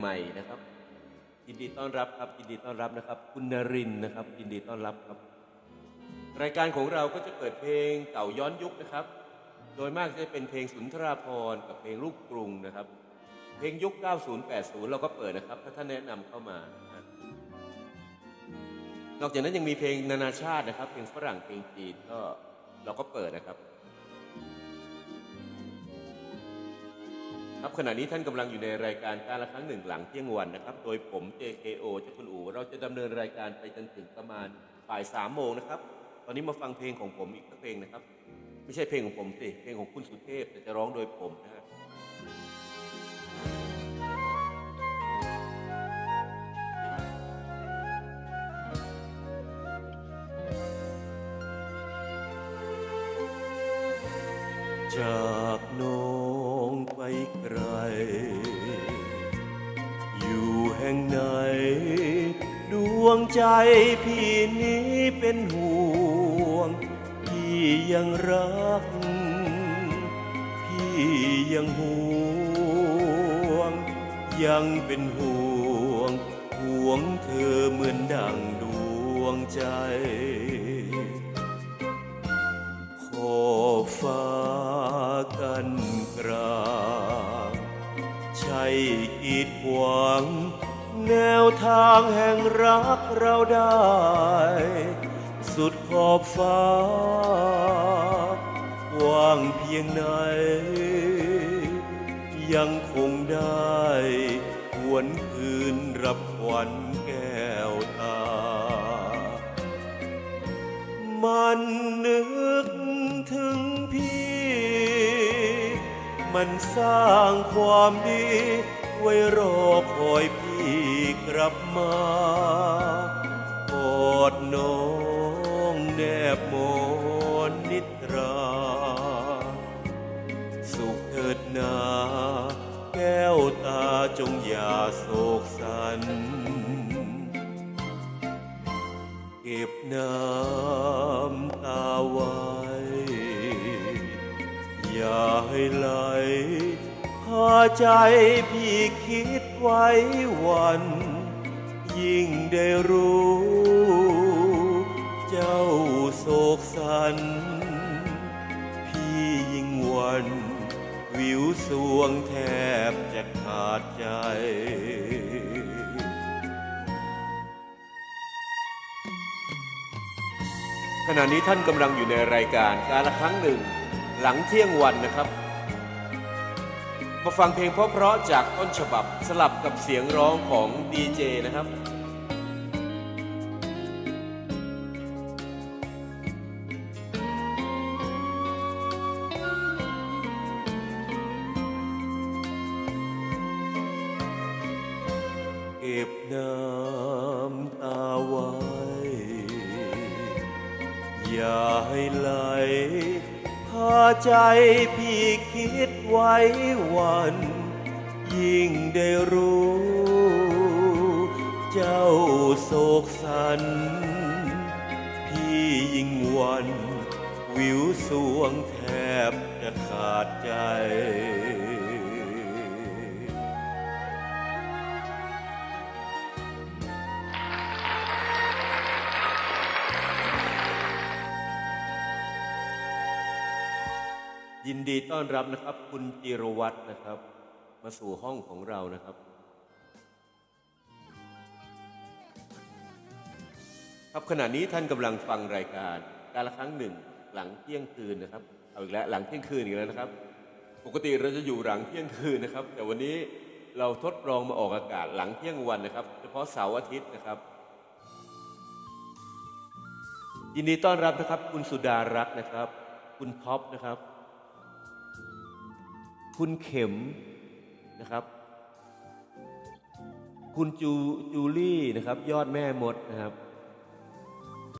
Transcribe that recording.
ใหม่นะครับ ยินดีต้อนรับครับยินดีต้อนรับนะครับ คุณนรินนะครับ ยินดีต้อนรับครับ รายการของเราก็จะเปิดเพลงเก่าย้อนยุคนะครับ โดยมากจะเป็นเพลงสุนทราภรณ์กับเพลงลูกกรุงนะครับ เพลงยุค 90 80 เราก็เปิดนะครับ ถ้าท่านแนะนำเข้ามา นอกจากนั้นยังมีเพลงนานาชาตินะครับ เพลงฝรั่งเพลงจีนก็เราก็เปิดนะครับ ครับขณะนี้ท่านกำลังอยู่ในรายการการละครั้งหนึ่งหลังเที่ยงวันนะครับ โดยผม JKO เจ้าคุณอู๋เราจะดำเนินรายการไปจนถึงประมาณบ่ายสามโมงนะครับ ตอนนี้มาฟังเพลงของผมอีกสักเพลงนะครับ ไม่ใช่เพลงของผมสิเพลงของคุณสุเทพแต่จะร้องโดยผมนะฮะ จากน้องไปไกล อยู่แห่งไหน ดวงใจพี่นี้เป็นห่วง พี่ยังรัก พี่ยังห่วง ยังเป็นห่วง ห่วงเธอเหมือนดังดวงใจ ขอฟ้า กันกรางใช่กีดขวางแนวทางแห่งรักเราได้ สุดขอบฟ้ากว้างเพียงไหน ยังคงได้หวนคืนรับขวัญแก้วตา มันเนึก มันสร้างความดี ไว้รอคอยพี่กลับมากอดน้องแนบมอนนิตรา สุขเถิดนา แก้วตาจงอย่าโศกสัน เก็บน้ำตาไว้ อย่าให้ไห พาใจพี่คิดไว้วัน ยิ่งได้รู้ เจ้าโศกสัน พี่ยิ่งวัน วิวสวงแทบจะขาดใจขณะนี้ท่านกำลังอยู่ในรายการการละครั้งหนึ่ง หลังเที่ยงวันนะครับ มาฟังเพลงเพราะๆจากต้นฉบับสลับกับเสียงร้องของดีเจนะครับเก็บน้ำตาไว้ อย่าให้ไหลพาใจพี่คิด ไว้วัน ยิ่งได้รู้ เจ้าโศกสัน พี่ยิ่งหวัน วิวสวงแทบจะขาดใจ ยินดีต้อนรับนะครับ คุณจิรวัตรนะครับ มาสู่ห้องของเรานะครับ ครับขณะนี้ท่านกำลังฟังรายการการละครั้งหนึ่งหลังเที่ยงคืนนะครับเอาอีกแล้วหลังเที่ยงคืนอีกแล้วนะครับ ปกติเราจะอยู่หลังเที่ยงคืนนะครับ แต่วันนี้เราทดลองมาออกอากาศหลังเที่ยงวันนะครับ เฉพาะเสาร์อาทิตย์นะครับ ยินดีต้อนรับนะครับ คุณสุดารักษ์นะครับ คุณท็อปนะครับ คุณเข็มนะครับ คุณจูจูลี่นะครับ ยอดแม่มดนะครับ